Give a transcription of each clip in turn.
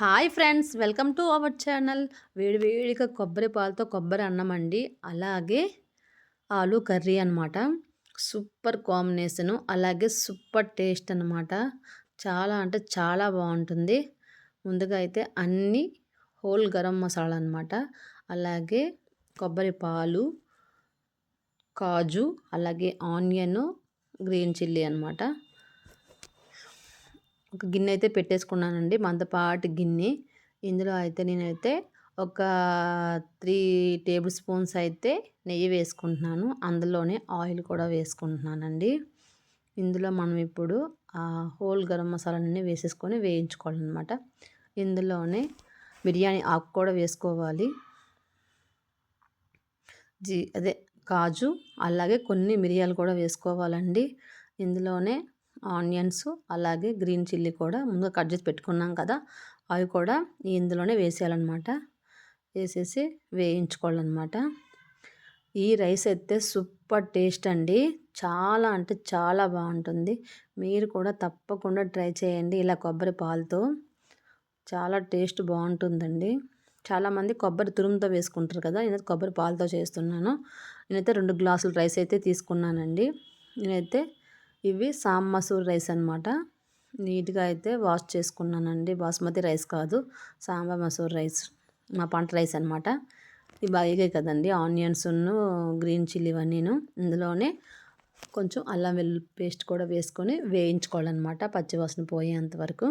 Hi friends welcome to our channel. వేడివేడిగా కొబ్బరి పాలతో కొబ్బరి అన్నం అండి. అలాగే ఆలు కర్రీ అనమాట సూపర్ కాంబినేషను. అలాగే సూపర్ టేస్ట్ అనమాట చాలా అంటే చాలా బాగుంటుంది. ముందుగా అయితే అన్నీ హోల్ గరం మసాలా అనమాట అలాగే కొబ్బరి పాలు కాజు అలాగే ఆనియన్ గ్రీన్ చిల్లీ అనమాట ఒక గిన్నె అయితే పెట్టేసుకున్నానండి. మందపాటి గిన్నె. ఇందులో అయితే నేనైతే ఒక త్రీ టేబుల్ స్పూన్స్ అయితే నెయ్యి వేసుకుంటున్నాను. అందులోనే ఆయిల్ కూడా వేసుకుంటున్నానండి. ఇందులో మనం ఇప్పుడు ఆ హోల్ గరం మసాలాన్ని వేసేసుకొని వేయించుకోవాలన్నమాట. ఇందులోనే బిర్యానీ ఆకు కూడా వేసుకోవాలి. జీ అదే కాజు అలాగే కొన్ని మిరియాలు కూడా వేసుకోవాలండి. ఇందులోనే ఆనియన్స్ అలాగే గ్రీన్ చిల్లీ కూడా ముందుగా కట్ చేసి పెట్టుకున్నాం కదా అవి కూడా ఇందులోనే వేసేయాలన్నమాట. వేసేసి వేయించుకోవాలన్నమాట. ఈ రైస్ అయితే సూపర్ టేస్ట్ అండి. చాలా అంటే చాలా బాగుంటుంది. మీరు కూడా తప్పకుండా ట్రై చేయండి ఇలా కొబ్బరి పాలతో. చాలా టేస్ట్ బాగుంటుందండి. చాలామంది కొబ్బరి తురుముతో వేసుకుంటారు కదా నేనైతే కొబ్బరి పాలతో చేస్తున్నాను. నేనైతే రెండు గ్లాసులు రైస్ అయితే తీసుకున్నానండి. నేనైతే ఇవి సామ్ మసూర్ రైస్ అనమాట నీట్గా అయితే వాష్ చేసుకున్నానండి. బాస్మతి రైస్ కాదు సాంబ మసూర్ రైస్ మా పంట రైస్ అనమాట ఇవి బాగా కదండి ఆనియన్స్ను గ్రీన్ చిల్లీ ఇవన్నీను ఇందులోనే కొంచెం అల్లం వెల్లుల్లి పేస్ట్ కూడా వేసుకొని వేయించుకోవాలన్నమాట పచ్చివాసన పోయేంత వరకు.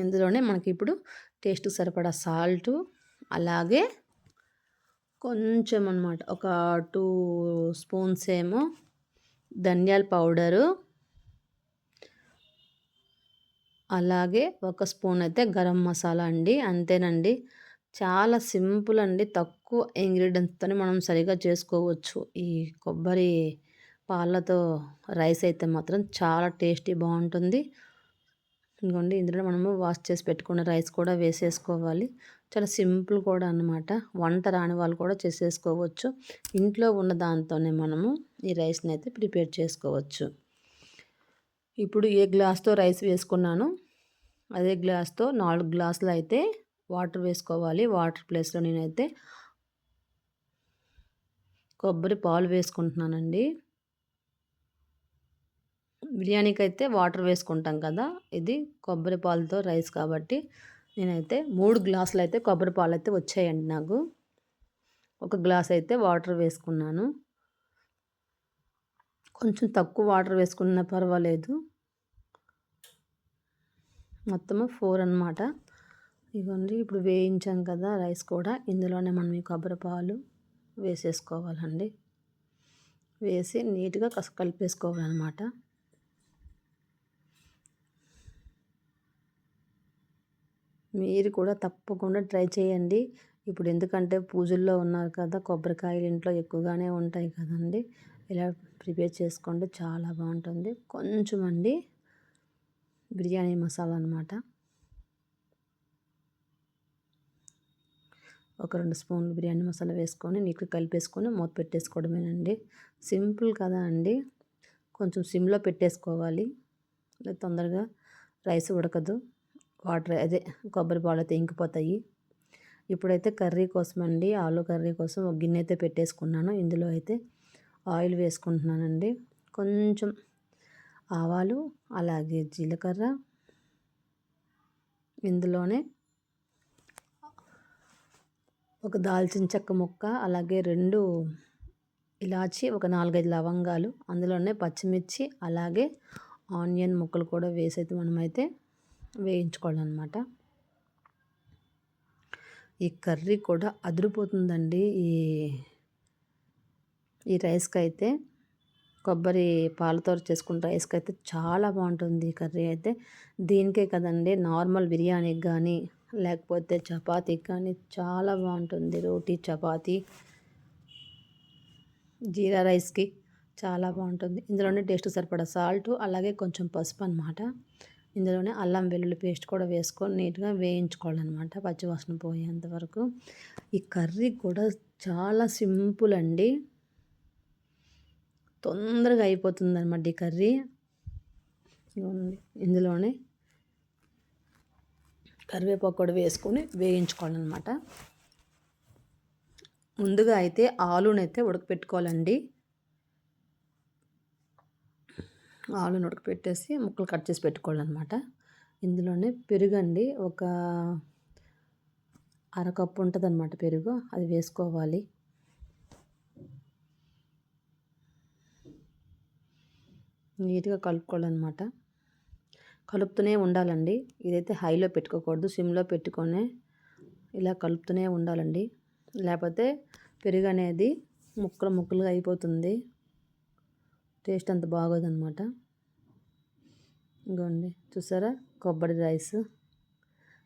ఇందులోనే మనకి ఇప్పుడు టేస్ట్కి సరిపడా సాల్టు అలాగే కొంచెం అనమాట ఒక టూ స్పూన్స్ ఏమో ధనియాల పౌడరు. అలాగే ఒక స్పూన్ అయితే గరం మసాలా అండి. అంతేనండి. చాలా సింపుల్ అండి. తక్కువ ఇంగ్రీడియంట్స్తో మనం సరిగా చేసుకోవచ్చు. ఈ కొబ్బరి పాలతో రైస్ అయితే మాత్రం చాలా టేస్టీ బాగుంటుంది. ఇంకోండి ఇందులో మనము వాష్ చేసి పెట్టుకున్న రైస్ కూడా వేసేసుకోవాలి. చాలా సింపుల్ కూడా అనమాట వంట రాని వాళ్ళు కూడా చేసేసుకోవచ్చు. ఇంట్లో ఉన్న దాంతోనే మనము ఈ రైస్ని అయితే ప్రిపేర్ చేసుకోవచ్చు. ఇప్పుడు ఏ గ్లాస్తో రైస్ వేసుకున్నాను? అదే గ్లాస్తో నాలుగు గ్లాసులు అయితే వాటర్ వేసుకోవాలి. వాటర్ ప్లేస్లో నేనైతే కొబ్బరి పాలు వేసుకుంటున్నానండి. బిర్యానీకి అయితే వాటర్ వేసుకుంటాం కదా? ఇది కొబ్బరి పాలతో రైస్ కాబట్టి నేనైతే మూడు గ్లాసులు అయితే కొబ్బరి పాలు అయితే వచ్చాయండి నాకు. ఒక గ్లాస్ అయితే వాటర్ వేసుకున్నాను. కొంచెం తక్కువ వాటర్ వేసుకున్నా పర్వాలేదు. మొత్తము ఫోర్ అనమాట ఇదిగోండి ఇప్పుడు వేయించాం కదా రైస్ కూడా. ఇందులోనే మనం ఈ కొబ్బరి పాలు వేసేసుకోవాలండి. వేసి నీట్గా కస కలిపేసుకోవాలన్నమాట. మీరు కూడా తప్పకుండా ట్రై చేయండి. ఇప్పుడు ఎందుకంటే పూజల్లో ఉన్నారు కదా కొబ్బరికాయలు ఇంట్లో ఎక్కువగానే ఉంటాయి కదండి. ఇలా ప్రిపేర్ చేసుకోండి చాలా బాగుంటుంది. కొంచెం అండి బిర్యానీ మసాలా అనమాట ఒక రెండు స్పూన్లు బిర్యానీ మసాలా వేసుకొని నీకు కలిపేసుకొని మూత పెట్టేసుకోవడమేనండి. సింపుల్ కదా అండి. కొంచెం సిమ్లో పెట్టేసుకోవాలి. తొందరగా రైస్ ఉడకదు. వాటర్ అదే కొబ్బరి పాలు అయితే ఇంకిపోతాయి. ఇప్పుడైతే కర్రీ కోసం అండి ఆలు కర్రీ కోసం ఒక గిన్నె అయితే పెట్టేసుకున్నాను. ఇందులో అయితే ఆయిల్ వేసుకుంటున్నానండి. కొంచెం ఆవాలు అలాగే జీలకర్ర ఇందులోనే ఒక దాల్చిన చెక్క ముక్క అలాగే రెండు ఇలాచి ఒక నాలుగైదు లవంగాలు అందులోనే పచ్చిమిర్చి అలాగే ఆనియన్ ముక్కలు కూడా వేసైతే మనమైతే వేయించుకోవాలన్నమాట. ఈ కర్రీ కూడా అదిరిపోతుందండి. ఈ ఈ రైస్కి అయితే కొబ్బరి పాలతో చేసుకున్న రైస్కి అయితే చాలా బాగుంటుంది ఈ కర్రీ అయితే. దీనికే కదండి నార్మల్ బిర్యానీకి కానీ లేకపోతే చపాతీకి కానీ చాలా బాగుంటుంది రోటీ చపాతీ. జీరా రైస్కి చాలా బాగుంటుంది. ఇందులోనే టేస్ట్ సరిపడా సాల్ట్ అలాగే కొంచెం పసుపు అనమాట ఇందులోనే అల్లం వెల్లుల్లి పేస్ట్ కూడా వేసుకొని నీట్గా వేయించుకోవాలన్నమాట పచ్చివాసన పోయేంత వరకు. ఈ కర్రీ కూడా చాలా సింపుల్ అండి. తొందరగా అయిపోతుంది అనమాట ఈ కర్రీ. ఇందులోనే కరివేపాకు కూడా వేసుకొని వేయించుకోవాలన్నమాట. ముందుగా అయితే ఆలునైతే ఉడకపెట్టుకోవాలండి. ఆలు ఉడకపెట్టేసి ముక్కలు కట్ చేసి పెట్టుకోవాలన్నమాట. ఇందులోనే పెరుగండి. ఒక అరకప్పు ఉంటుందన్నమాట పెరుగు. అది వేసుకోవాలి. నీట్గా కలుపుకోవాలన్నమాట. కలుపుతూనే ఉండాలండి. ఇదైతే హైలో పెట్టుకోకూడదు. సిమ్లో పెట్టుకొని ఇలా కలుపుతూనే ఉండాలండి. లేకపోతే పెరుగు అనేది ముక్కలు ముక్కలుగా అయిపోతుంది. టేస్ట్ అంత బాగోదన్నమాట ఇంకోండి చూసారా? కొబ్బరి రైస్.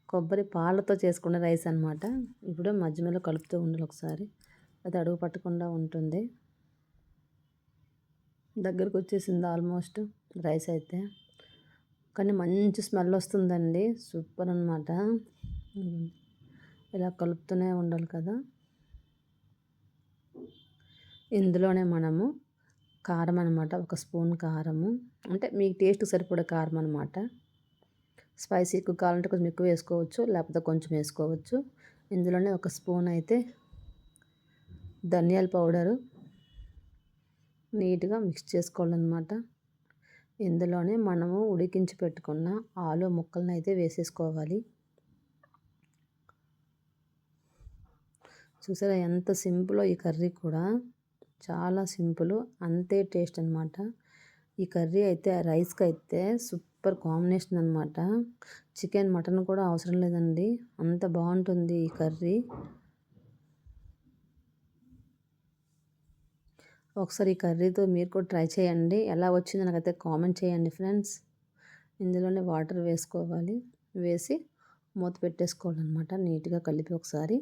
కొబ్బరి పాలతో చేసుకున్న రైస్ అనమాట. ఇప్పుడు మధ్యలో కలుపుతూ ఉండాలి ఒకసారి. అది అడుగు పట్టకుండా ఉంటుంది. దగ్గరకు వచ్చేసింది ఆల్మోస్ట్ రైస్ అయితే. కానీ మంచి స్మెల్ వస్తుందండి. సూపర్ అనమాట. ఇలా కలుపుతూనే ఉండాలి కదా. ఇందులోనే మనము కారం అనమాట ఒక స్పూన్ కారము. అంటే మీకు టేస్ట్ సరిపడే కారం అనమాట స్పైసీ ఎక్కువ కావాలంటే కొంచెం ఎక్కువ వేసుకోవచ్చు లేకపోతే కొంచెం వేసుకోవచ్చు. ఇందులోనే ఒక స్పూన్ అయితే ధనియాల పౌడరు నీట్గా మిక్స్ చేసుకోవాలన్నమాట. ఇందులోనే మనము ఉడికించి పెట్టుకున్న ఆలు ముక్కలను అయితే వేసేసుకోవాలి. చూసారా ఎంత సింపుల్ ఈ కర్రీ కూడా. చాలా సింపుల్ అంతే టేస్ట్ అనమాట ఈ కర్రీ అయితే రైస్కి అయితే సూపర్ కాంబినేషన్ అనమాట చికెన్ మటన్ కూడా అవసరం లేదండి. అంత బాగుంటుంది ఈ కర్రీ. ఒకసారి ఈ కర్రీతో మీరు కూడా ట్రై చేయండి. ఎలా వచ్చిందో నాకైతే కామెంట్ చేయండి ఫ్రెండ్స్. ఇందులోనే వాటర్ వేసుకోవాలి. వేసి మూత పెట్టేసుకోవాలన్నమాట. నీట్గా కలిపి ఒకసారి.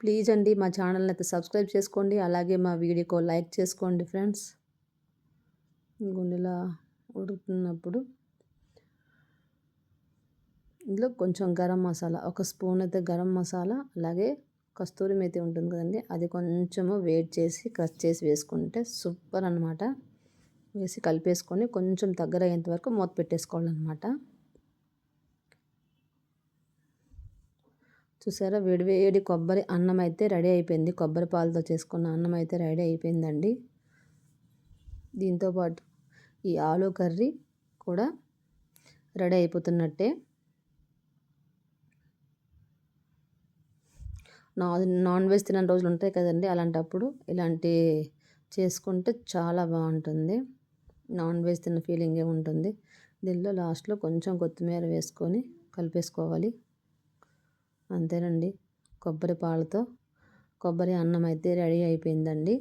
ప్లీజ్ అండి మా ఛానల్ని అయితే సబ్స్క్రైబ్ చేసుకోండి. అలాగే మా వీడియోకు లైక్ చేసుకోండి ఫ్రెండ్స్. గుండెలా ఉడుకుతున్నప్పుడు ఇందులో కొంచెం గరం మసాలా ఒక స్పూన్ అయితే గరం మసాలా అలాగే కస్తూరి మేతి ఉంటుంది కదండి అది కొంచెము వేడి చేసి క్రష్ చేసి వేసుకుంటే సూపర్ అనమాట వేసి కలిపేసుకొని కొంచెం దగ్గర అయ్యేంత వరకు మూత పెట్టేసుకోవాలన్నమాట. చూసారా? వేడి కొబ్బరి అన్నం అయితే రెడీ అయిపోయింది. కొబ్బరి పాలతో చేసుకున్న అన్నం అయితే రెడీ అయిపోయిందండి. దీంతోపాటు ఈ ఆలు కర్రీ కూడా రెడీ అయిపోతున్నట్టే. నాన్ నాన్ వెజ్ తినని రోజులు ఉంటాయి కదండి అలాంటప్పుడు. ఇలాంటి చేసుకుంటే చాలా బాగుంటుంది. నాన్ వెజ్ తిన్న ఫీలింగే ఉంటుంది దీనిలో లాస్ట్లో కొంచెం కొత్తిమీర వేసుకొని కలిపేసుకోవాలి. అంతేనండి. కొబ్బరి పాలతో కొబ్బరి అన్నం అయితే రెడీ అయిపోయిందండి.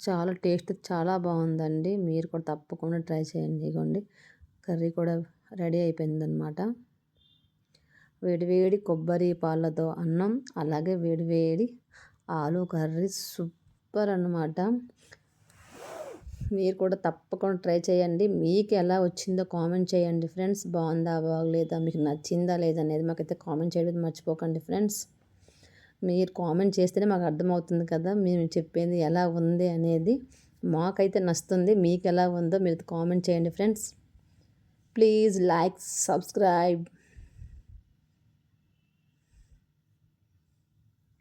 చాలా టేస్ట్ చాలా బాగుందండి. మీరు కూడా తప్పకుండా ట్రై చేయండి. ఇగోండి. కర్రీ కూడా రెడీ అయిపోయిందనమాట వేడివేడి కొబ్బరి పాలతో అన్నం అలాగే వేడివేడి ఆలు కర్రీ సూపర్ అనమాట మీరు కూడా తప్పకుండా ట్రై చేయండి. మీకు ఎలా వచ్చిందో కామెంట్ చేయండి ఫ్రెండ్స్. బాగుందా బాగలేదా మీకు నచ్చిందా లేదా అనేది మాకైతే కామెంట్ చేయడం మర్చిపోకండి ఫ్రెండ్స్. మీరు కామెంట్ చేస్తేనే మాకు అర్థమవుతుంది కదా మేము చెప్పేది ఎలా ఉంది అనేది. మాకైతే నచ్చుతుంది మీకు ఎలా ఉందో మీరు కామెంట్ చేయండి ఫ్రెండ్స్. Please like subscribe.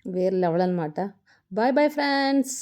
వేరే లెవెల్ అనమాట బాయ్ బాయ్ ఫ్రెండ్స్.